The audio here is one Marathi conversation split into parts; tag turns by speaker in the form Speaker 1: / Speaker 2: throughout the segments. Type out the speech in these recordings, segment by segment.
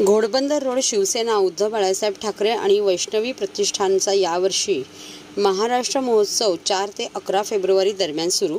Speaker 1: घोडबंदर रोड शिवसेना उद्धव बाळासाहेब ठाकरे आणि वैष्णवी प्रतिष्ठानचा यावर्षी महाराष्ट्र महोत्सव चार ते अकरा फेब्रुवारी दरम्यान सुरू.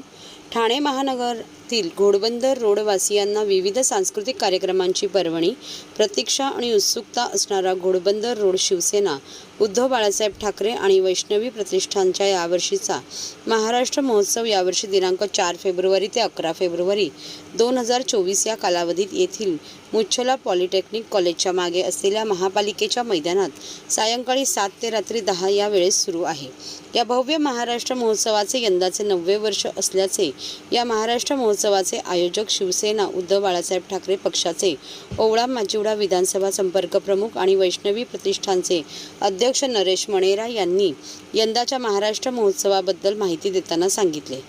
Speaker 1: ठाणे महानगरातील घोडबंदर रोडवासियांना विविध सांस्कृतिक कार्यक्रमांची पर्वणी प्रतीक्षा आणि उत्सुकता असणारा घोडबंदर रोड शिवसेना उद्धव बाळासाहेब ठाकरे आणि वैष्णवी प्रतिष्ठानच्या यावर्षीचा महाराष्ट्र महोत्सव यावर्षी दिनांक चार फेब्रुवारी ते अकरा फेब्रुवारी दोन हजार चोवीस या कालावधीत येथील मुच्छला पॉलिटेक्निक कॉलेजच्या मागे असलेल्या महापालिकेच्या मैदानात सायंकाळी सात ते रात्री दहा या वेळेस सुरू आहे. या भव्य महाराष्ट्र महोत्सवाचे यंदाचे नववे वर्ष असल्याचे या महाराष्ट्र महोत्सवाचे आयोजक शिवसेना उद्धव बाळासाहेब ठाकरे पक्षाचे ओवळा माजिवडा विधानसभा संपर्क प्रमुख आणि वैष्णवी प्रतिष्ठानचे अध्यक्ष नरेश मणेरा यांनी यंदाच्या महाराष्ट्र महोत्सवाबद्दल माहिती देताना सांगितले.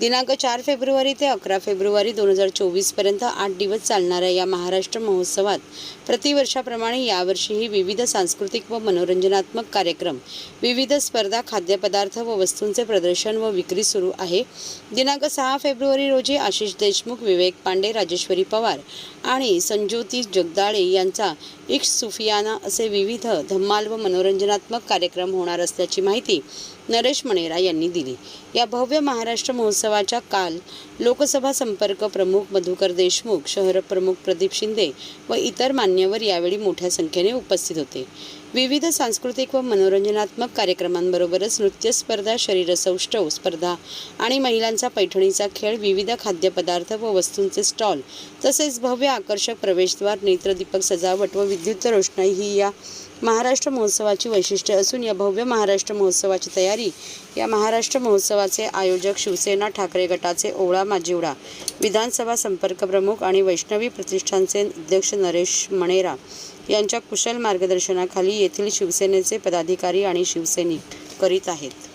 Speaker 1: दिनांक चार फेब्रुवारी ते अकरा फेब्रुवारी दोन हजार चोवीसपर्यंत आठ दिवस चालणाऱ्या या महाराष्ट्र महोत्सवात प्रतिवर्षाप्रमाणे यावर्षीही विविध सांस्कृतिक व मनोरंजनात्मक कार्यक्रम विविध स्पर्धा खाद्यपदार्थ व वस्तूंचे प्रदर्शन व विक्री सुरू आहे. दिनांक सहा फेब्रुवारी रोजी आशिष देशमुख विवेक पांडे राजेश्वरी पवार आणि संज्योती जगदाळे यांचा इक्ष सुफियाना असे विविध धम्माल व मनोरंजनात्मक कार्यक्रम होणार असल्याची माहिती नरेश मणेरा यांनी दिली. या भव्य महाराष्ट्र महोत्सवाच्या काल लोकसभा संपर्क प्रमुख मधुकर देशमुख शहर प्रमुख प्रदीप शिंदे व इतर मान्यवर यावेळी मोठ्या संख्येने उपस्थित होते. विविध सांस्कृतिक व मनोरंजनात्मक कार्यक्रमांबरोबरच नृत्य स्पर्धा शरीर सौष्ठव स्पर्धा आणि महिलांचा पैठणीचा खेळ विविध खाद्यपदार्थ व वस्तूंचे स्टॉल तसेच भव्य आकर्षक प्रवेशद्वार नेत्रदीपक सजावट व विद्युत रोषणाई ही या महाराष्ट्र महोत्सवाची वैशिष्ट्ये असून या भव्य महाराष्ट्र महोत्सवाची तयारी या महाराष्ट्र महोत्सवाचे आयोजक शिवसेना ठाकरे गटाचे ओवळा माजिवडा विधानसभा संपर्क प्रमुख आणि वैष्णवी प्रतिष्ठानचे अध्यक्ष नरेश मणेरा यांच्या कुशल मार्गदर्शनाखाली येथील शिवसेनेचे पदाधिकारी आणि शिवसैनिक करीत आहेत.